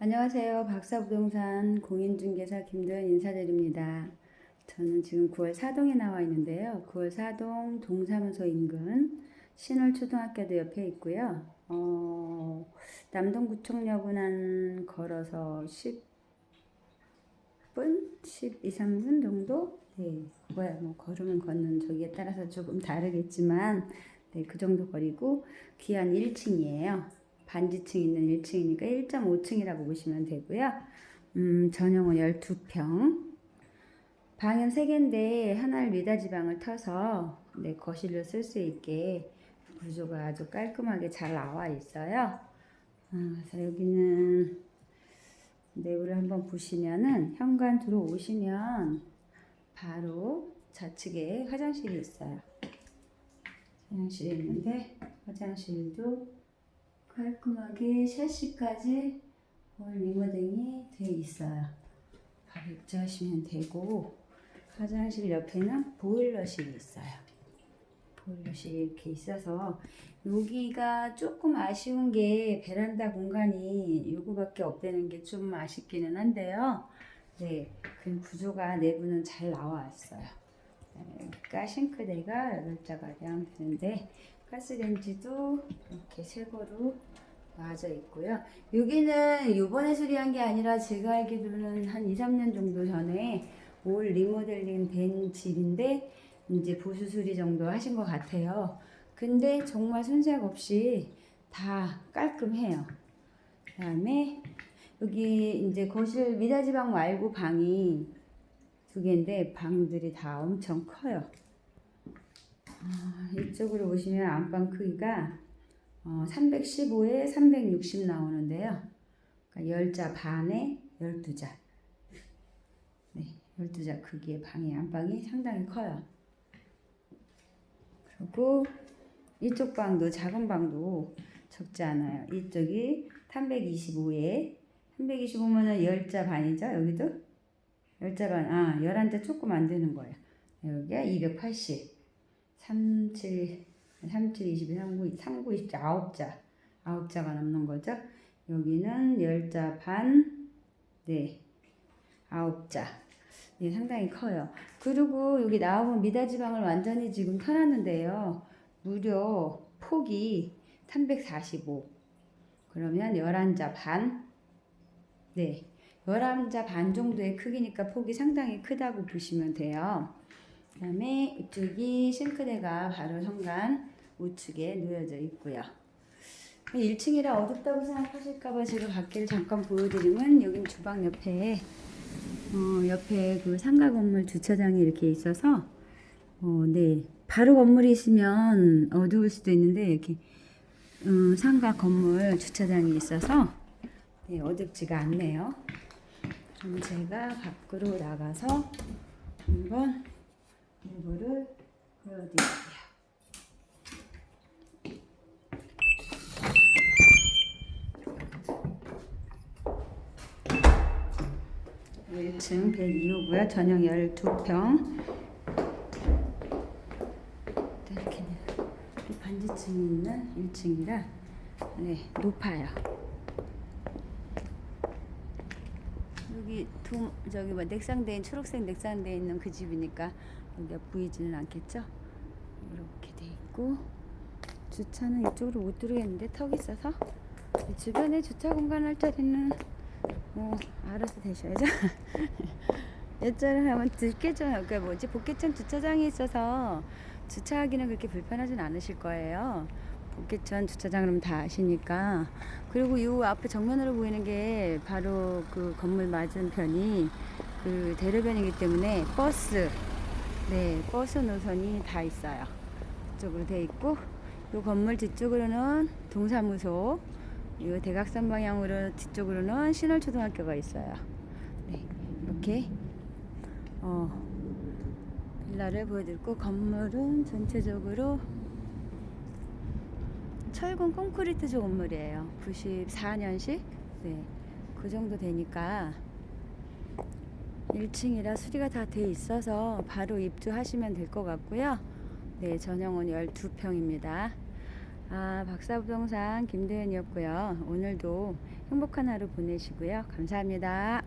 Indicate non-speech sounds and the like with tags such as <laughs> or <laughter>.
안녕하세요. 박사부동산 공인중개사 김도연 인사드립니다. 저는 지금 9월 사동에 나와 있는데요. 9월 사동 동사무소 인근 신월초등학교도 옆에 있고요. 어, 남동구청역은 한 걸어서 10분, 12, 3분 정도? 네, 뭐야, 뭐 걸으면 걷는 저기에 따라서 조금 다르겠지만, 네, 그 정도 거리고 기한 1층이에요. 반지층 있는 1층이니까 1.5층이라고 보시면 되고요. 음, 전용은 12평. 방은 3개인데 하나를 미닫이 방을 터서 네, 거실로 쓸 수 있게 구조가 아주 깔끔하게 잘 나와 있어요. 아, 그래서 여기는 내부를 한번 보시면은 현관 들어오시면 바로 좌측에 화장실이 있어요. 화장실이 있는데 화장실도 깔끔하게 샤시까지 올 리모델링이 돼 있어요. 바로 입주하시면 되고 화장실 옆에는 보일러실이 있어요. 보일러실이 이렇게 있어서 여기가 조금 아쉬운 게 베란다 공간이 요거밖에 없다는 게 좀 아쉽기는 한데요. 네, 그 구조가 내부는 잘 나와 있어요. 여기가 싱크대가 8자가량 되는데 가스레인지도 이렇게 새 거로 놔져 있고요. 여기는 요번에 수리한 게 아니라 제가 알기로는 한 2, 3년 정도 전에 올 리모델링 된 집인데 이제 보수 수리 정도 하신 것 같아요. 근데 정말 손색 없이 다 깔끔해요. 그다음에 여기 이제 거실 미닫이 방 말고 방이 두 개인데 방들이 다 엄청 커요. 아, 이쪽으로 보시면 안방 크기가 어, 315에 360 나오는데요. 그러니까 10자 반에 12자. 네, 12자 크기의 방의 안방이 상당히 커요. 그리고 이쪽 방도 작은 방도 적지 않아요. 이쪽이 325에 325면은 10자 반이죠. 여기도 10자 반. 아, 11자 조금 안 되는 거예요. 여기가 280. 37 37 22 39 39 20 9자 9자가 넘는 거죠. 여기는 10자 반 네. 9자. 네, 상당히 커요. 그리고 여기 나오면 미닫이 방을 완전히 지금 켜놨는데요. 무려 폭이 345. 그러면 11자 반. 네. 11자 반 정도의 크기니까 폭이 상당히 크다고 보시면 돼요. 그 다음에 이쪽이 싱크대가 바로 현관 우측에 놓여져 있고요. 1층이라 어둡다고 생각하실까봐 제가 밖에를 잠깐 보여드리면 여긴 주방 옆에 어, 옆에 그 상가 건물 주차장이 이렇게 있어서 어, 네 바로 건물이 있으면 어두울 수도 있는데 이렇게 음, 상가 건물 주차장이 있어서 네, 어둡지가 않네요. 그럼 제가 밖으로 나가서 한번 이거를 보여드릴게요. 일 1층 102호고요. 전용 12평. 이렇게 반지층이 있는 1층이라 네, 높아요. 두 저기 뭐 넥상대인 초록색 넥상대에 있는 그 집이니까 여기가 보이지는 않겠죠? 이렇게 돼 있고 주차는 이쪽으로 못 들어오겠는데 턱이 있어서 이 주변에 주차 공간 할 자리는 뭐 알아서 되셔야죠. <laughs> 예전에 하면 들깨점 그러니까 뭐지 복개천 주차장이 있어서 주차하기는 그렇게 불편하진 않으실 거예요. 복개천 주차장 그러면 다 아시니까 그리고 이 앞에 정면으로 보이는 게 바로 그 건물 맞은편이 그 대로변이기 때문에 버스 네 버스 노선이 다 있어요. 이쪽으로 돼 있고 이 건물 뒤쪽으로는 동사무소 이 대각선 방향으로 뒤쪽으로는 신월초등학교가 있어요. 네 이렇게 어 빌라를 보여드리고 건물은 전체적으로 철근 콘크리트 건물이에요. 94년식? 네. 그 정도 되니까 1층이라 수리가 다 돼 있어서 바로 입주하시면 될 것 같고요. 네, 전용은 12평입니다. 아, 박사부동산 김도연이었고요. 오늘도 행복한 하루 보내시고요. 감사합니다.